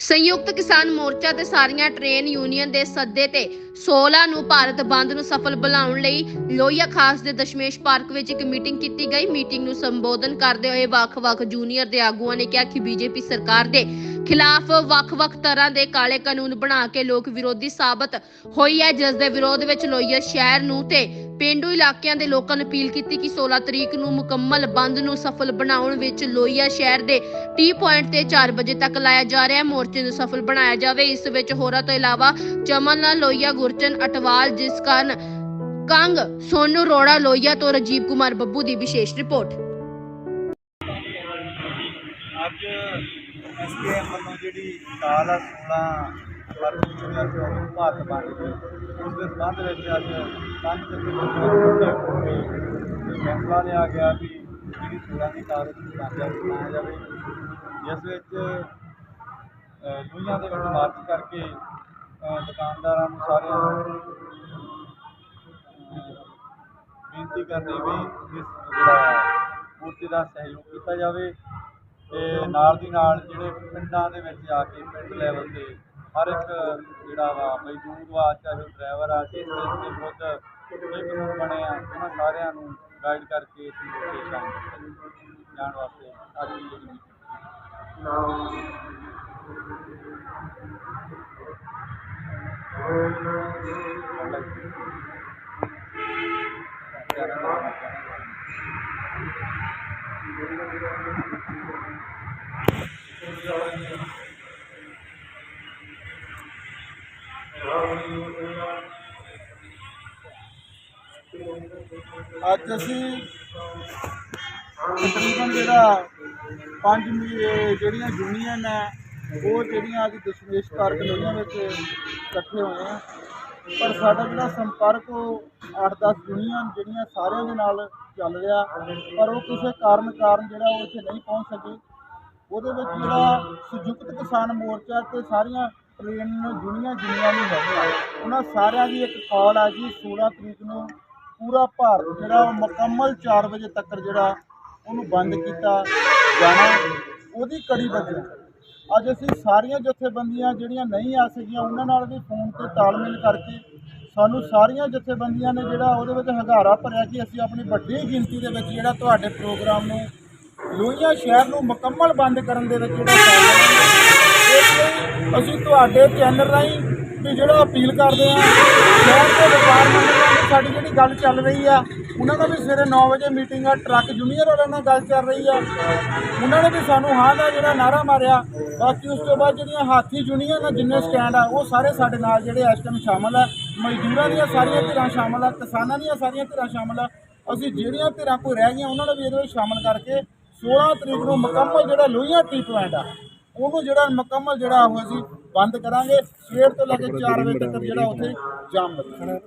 ਸੰਯੁਕਤ ਕਿਸਾਨ ਮੋਰਚਾ ਤੇ ਸਾਰੀਆਂ ਟ੍ਰੇਨ ਯੂਨੀਅਨ ਦੇ ਸੱਦੇ ਤੇ 16 ਨੂੰ ਭਾਰਤ ਬੰਦ ਨੂੰ ਸਫਲ ਬਣਾਉਣ ਲਈ ਲੋਹੀਆ ਖਾਸ ਦੇ ਦਸ਼ਮੇਸ਼ ਪਾਰਕ ਵਿੱਚ ਇੱਕ ਮੀਟਿੰਗ ਕੀਤੀ ਗਈ। ਮੀਟਿੰਗ ਨੂੰ ਸੰਬੋਧਨ ਕਰਦੇ ਹੋਏ ਵੱਖ-ਵੱਖ ਜੂਨੀਅਰ ਦੇ ਆਗੂਆਂ ਨੇ ਕਿਹਾ ਕਿ ਬੀਜੇਪੀ ਸਰਕਾਰ ਦੇ ਖਿਲਾਫ ਵੱਖ-ਵੱਖ ਤਰ੍ਹਾਂ ਦੇ ਕਾਲੇ ਕਾਨੂੰਨ ਬਣਾ ਕੇ ਲੋਕ ਵਿਰੋਧੀ ਸਾਬਤ ਹੋਈ ਹੈ, ਜਿਸ ਦੇ ਵਿਰੋਧ ਵਿੱਚ ਲੋਹੀਆ ਸ਼ਹਿਰ ਨੂੰ ਤੇ ਪਿੰਡੂ ਇਲਾਕਿਆਂ ਦੇ ਲੋਕਾਂ ਨੇ ਅਪੀਲ ਕੀਤੀ ਕਿ 16 ਤਰੀਕ ਨੂੰ ਮੁਕੰਮਲ ਬੰਦ ਨੂੰ ਸਫਲ ਬਣਾਉਣ ਵਿੱਚ ਲੋਹੀਆ ਸ਼ਹਿਰ ਦੇ ਟੀ ਪੁਆਇੰਟ ਤੇ 4 ਵਜੇ ਤੱਕ ਲਾਇਆ ਜਾ ਰਿਹਾ ਮੋਰਚੇ ਨੂੰ ਸਫਲ ਬਣਾਇਆ ਜਾਵੇ। ਇਸ ਵਿੱਚ ਹੋਰਾਂ ਤੋਂ ਇਲਾਵਾ ਚਮਨ ਲਾਲ ਲੋਹੀਆ ਗੁਰਚਨ ਅਟਵਾਲ, ਜਿਸ ਕਾਰਨ ਕੰਗ, ਸੋਨੂ ਰੋੜਾ ਲੋਹੀਆ ਤੋਂ ਰਾਜੀਵ ਕੁਮਾਰ ਬੱਬੂ ਦੀ ਵਿਸ਼ੇਸ਼ ਰਿਪੋਰਟ। ਅੱਜ ਐਸਕੇਐਮ ਵੱਲੋਂ ਜਿਹੜੀ ਕਾਲ ਆ 16 ਫਰਵਰੀ 2024 ਨੂੰ ਭਾਰਤ ਬੰਦ ਦੀ। ਉਸ ਦੇ ਸੰਬੰਧ ਵਿੱਚ ਅੱਜ ਪੰਜ ਜਥੇਬੰਦੀਆਂ ਤੇ ਫੈਸਲਾ ਲਿਆ ਗਿਆ ਵੀ ਜਿਹੜੀ 16 ਦੀ ਕਾਲ ਕਾਮਯਾਬ ਬਣਾਇਆ ਜਾਵੇ। ਜਿਸ ਵਿੱਚ ਅ, ਦੇ ਵਿੱਚ ਮਾਰਚ ਕਰਕੇ ਦੁਕਾਨਦਾਰਾਂ ਨੂੰ ਸਾਰਿਆਂ ਨੂੰ ਬੇਨਤੀ ਕਰਨੀ ਵੀ ਇਸ ਜਿਹੜਾ ਮੂਰਤੀ ਦਾ ਸਹਿਯੋਗ ਕੀਤਾ ਜਾਵੇ। ਤੇ ਨਾਲ ਦੀ ਨਾਲ ਜਿਹੜੇ ਪਿੰਡਾਂ ਦੇ ਵਿੱਚ ਆ ਕੇ ਪਿੰਡ ਲੈਵਲ ਤੇ ਹਰ ਇੱਕ ਜਿਹੜਾ ਵਾ ਮਜ਼ਦੂਰ ਵਾ, ਚਾਹੇ ਡਰਾਈਵਰ ਆ, ਜਿਸ ਜਿਸ ਦੇ ਵਿਰੁੱਧ ਇਹ ਕਾਨੂੰਨ ਬਣੇ ਆ, ਉਹਨਾਂ ਸਾਰਿਆਂ ਨੂੰ ਗਾਈਡ ਕਰਕੇ ਇਸ ਮੋਰਚੇ ਸ਼ਾਮਲ ਕੀਤਾ ਜਾਣ ਵਾਸਤੇ ਅੱਜ ਦੀ ਜਿਹੜੀ meeting ਅੱਜ ਅਸੀਂ ਤਕਰੀਬਨ ਜਿਹੜਾ ਪੰਜ ਜਿਹੜੀਆਂ ਯੂਨੀਅਨ ਹੈ, ਉਹ ਜਿਹੜੀਆਂ ਅੱਜ ਦਸ਼ਮੇਸ਼ ਪਾਰਕ ਲੋਹੀਆਂ ਵਿੱਚ ਇਕੱਠੇ ਹੋਏ ਆ। ਪਰ ਸਾਡਾ ਜਿਹੜਾ ਸੰਪਰਕ ਉਹ 8-10 ਯੂਨੀਅਨ ਜਿਹੜੀਆਂ ਸਾਰਿਆਂ ਦੇ ਨਾਲ ਚੱਲ ਰਿਹਾ, ਪਰ ਉਹ ਕਿਸੇ ਕਾਰਨ ਕਾਰਨ ਜਿਹੜਾ ਉਹ ਇੱਥੇ ਨਹੀਂ ਪਹੁੰਚ ਸਕੇ। ਉਹਦੇ ਵਿੱਚ ਜਿਹੜਾ ਸੰਯੁਕਤ ਕਿਸਾਨ ਮੋਰਚਾ ਤੇ ਸਾਰੀਆਂ ਟ੍ਰੇਨ ਯੂਨੀਅਨ ਜਿੰਨੀਆਂ ਵੀ ਹੈਗੀਆਂ। ਉਹਨਾਂ ਸਾਰਿਆਂ ਦੀ ਇੱਕ ਕਾਲ ਆ ਜੀ 16 ਤਰੀਕ ਨੂੰ ਪੂਰਾ ਭਾਰਤ ਜਿਹੜਾ ਉਹ ਮੁਕੰਮਲ 4 ਵਜੇ ਤੱਕ ਜਿਹੜਾ ਉਹਨੂੰ ਬੰਦ ਕੀਤਾ ਜਾਣਾ। ਉਹਦੀ ਕੜੀ ਵਜੋਂ। ਅੱਜ ਅਸੀਂ ਸਾਰੀਆਂ ਜਥੇਬੰਦੀਆਂ ਜਿਹੜੀਆਂ ਨਹੀਂ ਆ ਸਕੀਆਂ, ਉਹਨਾਂ ਨਾਲ ਵੀ ਫੋਨ ਤੇ ਤਾਲਮੇਲ ਕਰਕੇ ਸਾਨੂੰ ਸਾਰੀਆਂ ਜਥੇਬੰਦੀਆਂ ਨੇ ਜਿਹੜਾ ਉਹਦੇ ਵਿੱਚ ਹੰਗਾਰਾ ਭਰਿਆ ਕਿ ਅਸੀਂ ਆਪਣੀ ਵੱਡੀ ਗਿਣਤੀ ਦੇ ਵਿੱਚ ਜਿਹੜਾ ਤੁਹਾਡੇ ਪ੍ਰੋਗਰਾਮ ਨੂੰ ਲੋਹੀਆਂ ਸ਼ਹਿਰ ਨੂੰ ਮੁਕੰਮਲ ਬੰਦ ਕਰਨ ਦੇ ਵਿੱਚ ਜਿਹੜਾ ਅਸੀਂ ਤੁਹਾਡੇ ਚੈਨਲ ਰਾਹੀਂ ਵੀ ਜਿਹੜਾ ਅਪੀਲ ਕਰਦੇ ਆ ਸ਼ਹਿਰ ਦੇ ਵਪਾਰ ਮੰਡਲਾਂ ਨਾਲ ਸਾਡੀ ਜਿਹੜੀ ਗੱਲ ਚੱਲ ਰਹੀ ਆ, ਉਹਨਾਂ ਦਾ ਵੀ ਸਵੇਰੇ 9 ਵਜੇ ਮੀਟਿੰਗ ਆ, ਟਰੱਕ ਜੂਨੀਅਰ ਵਾਲਿਆਂ ਨਾਲ ਗੱਲ ਚੱਲ ਰਹੀ ਆ। ਉਹਨਾਂ ਨੇ ਵੀ ਸਾਨੂੰ ਹਾਂ ਦਾ ਜਿਹੜਾ ਨਾਰਾ ਮਾਰਿਆ, ਬਾਕੀ ਉਸ ਤੋਂ ਬਾਅਦ ਜਿਹੜੀਆਂ ਹਾਥੀ ਯੂਨੀਅਨ ਆ ਜਿੰਨੇ ਸਟੈਂਡ ਆ, ਉਹ ਸਾਰੇ ਸਾਡੇ ਨਾਲ ਜਿਹੜੇ ਇਸ ਟਾਈਮ ਸ਼ਾਮਲ ਆ। ਮਜ਼ਦੂਰਾਂ ਦੀਆਂ ਸਾਰੀਆਂ ਧਿਰਾਂ ਸ਼ਾਮਲ ਆ, ਕਿਸਾਨਾਂ ਦੀਆਂ ਸਾਰੀਆਂ ਧਿਰਾਂ ਸ਼ਾਮਲ ਆ। ਅਸੀਂ ਜਿਹੜੀਆਂ ਧਿਰਾਂ ਕੋਈ ਰਹਿ ਗਈਆਂ, ਉਹਨਾਂ ਨੂੰ ਵੀ ਇਹਦੇ ਵਿੱਚ ਸ਼ਾਮਲ ਕਰਕੇ 16 ਤਰੀਕ ਨੂੰ ਮੁਕੰਮਲ ਜਿਹੜਾ ਲੋਹੀਆਂ ਟੀ ਪੁਆਇੰਟ ਆ ਉਹਨੂੰ ਜਿਹੜਾ ਮੁਕੰਮਲ ਜਿਹੜਾ ਉਹ ਅਸੀਂ ਬੰਦ ਕਰਾਂਗੇ। ਸਵੇਰ ਤੋਂ ਲੈ ਕੇ 4 ਵਜੇ ਤੱਕ ਜਿਹੜਾ ਉੱਥੇ ਜਾਮ ਲੱਗੇਗਾ